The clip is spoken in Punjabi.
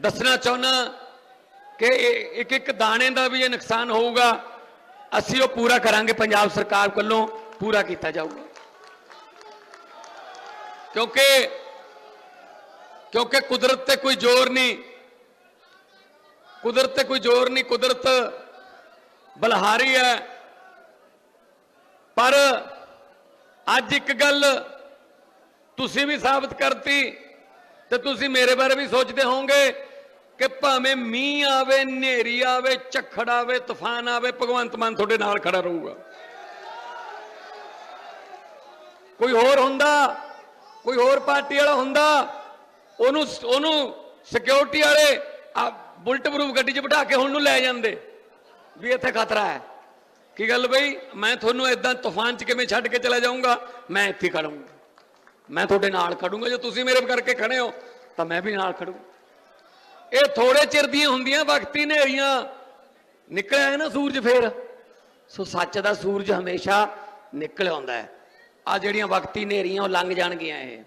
ਦੱਸਣਾ ਚਾਹੁੰਦਾ ਕਿ ਇੱਕ ਇੱਕ ਦਾਣੇ ਦਾ ਵੀ ਇਹ ਨੁਕਸਾਨ ਹੋਊਗਾ। ਅਸੀਂ ਉਹ ਪੂਰਾ ਕਰਾਂਗੇ, ਪੰਜਾਬ ਸਰਕਾਰ ਵੱਲੋਂ ਪੂਰਾ ਕੀਤਾ ਜਾਊਗਾ। ਕਿਉਂਕਿ ਕਿਉਂਕਿ ਕੁਦਰਤ ਤੇ ਕੋਈ ਜ਼ੋਰ ਨਹੀਂ। ਕੁਦਰਤ ਤੇ ਕੋਈ ਜ਼ੋਰ ਨਹੀਂ, ਕੁਦਰਤ ਬਲਹਾਰੀ ਹੈ। ਪਰ ਅੱਜ ਇੱਕ ਗੱਲ ਤੁਸੀਂ ਵੀ ਸਾਬਤ ਕਰਤੀ ਤੇ ਤੁਸੀਂ ਮੇਰੇ ਬਾਰੇ ਵੀ ਸੋਚਦੇ ਹੋਵੋਗੇ ਕਿ ਭਾਵੇਂ ਮੀਂਹ ਆਵੇ, ਹਨੇਰੀ ਆਵੇ, ਝੱਖੜ ਆਵੇ, ਤੂਫਾਨ ਆਵੇ, ਭਗਵੰਤ ਮਾਨ ਤੁਹਾਡੇ ਨਾਲ ਖੜਾ ਰਹੂਗਾ। ਕੋਈ ਹੋਰ ਹੁੰਦਾ? ਕੋਈ ਹੋਰ ਪਾਰਟੀ ਵਾਲਾ ਹੁੰਦਾ? ਉਹਨੂੰ ਉਹਨੂੰ ਸਿਕਿਉਰਿਟੀ ਵਾਲੇ ਆ ਬੁਲਟ ਪ੍ਰੂਫ ਗੱਡੀ 'ਚ ਬਿਠਾ ਕੇ ਹੁਣ ਨੂੰ ਲੈ ਜਾਂਦੇ। ਵੀ ਇੱਥੇ ਖਤਰਾ ਹੈ। ਕੀ ਗੱਲ ਬਈ? ਮੈਂ ਤੁਹਾਨੂੰ ਇਦਾਂ ਤੂਫਾਨ 'ਚ ਕਿਵੇਂ ਛੱਡ ਕੇ ਚਲਾ ਜਾਊਂਗਾ? ਮੈਂ ਇੱਥੇ ਖੜੂੰਗਾ ਮੈਂ ਤੁਹਾਡੇ ਨਾਲ ਖੜੂੰਗਾ, ਜੇ ਤੁਸੀਂ ਮੇਰੇ ਕਰਕੇ ਖੜੇ ਹੋ, ਤਾਂ ਮੈਂ ਵੀ ਨਾਲ ਖੜੂ। ਇਹ ਥੋੜੇ ਚਿਰ ਦੀਆਂ ਹੁੰਦੀਆਂ, ਵਕਤੀ ਹਨੇਰੀਆਂ। ਨਿਕਲਿਆ ਹੈ ਨਾ ਸੂਰਜ ਫੇਰ? ਸੋ ਸੱਚ ਦਾ ਸੂਰਜ ਹਮੇਸ਼ਾ ਨਿਕਲ ਆਉਂਦਾ ਹੈ। ਆ ਜਿਹੜੀਆਂ ਵਕਤੀ ਹਨੇਰੀਆਂ, ਉਹ ਲੰਘ ਜਾਣਗੀਆਂ ਇਹ।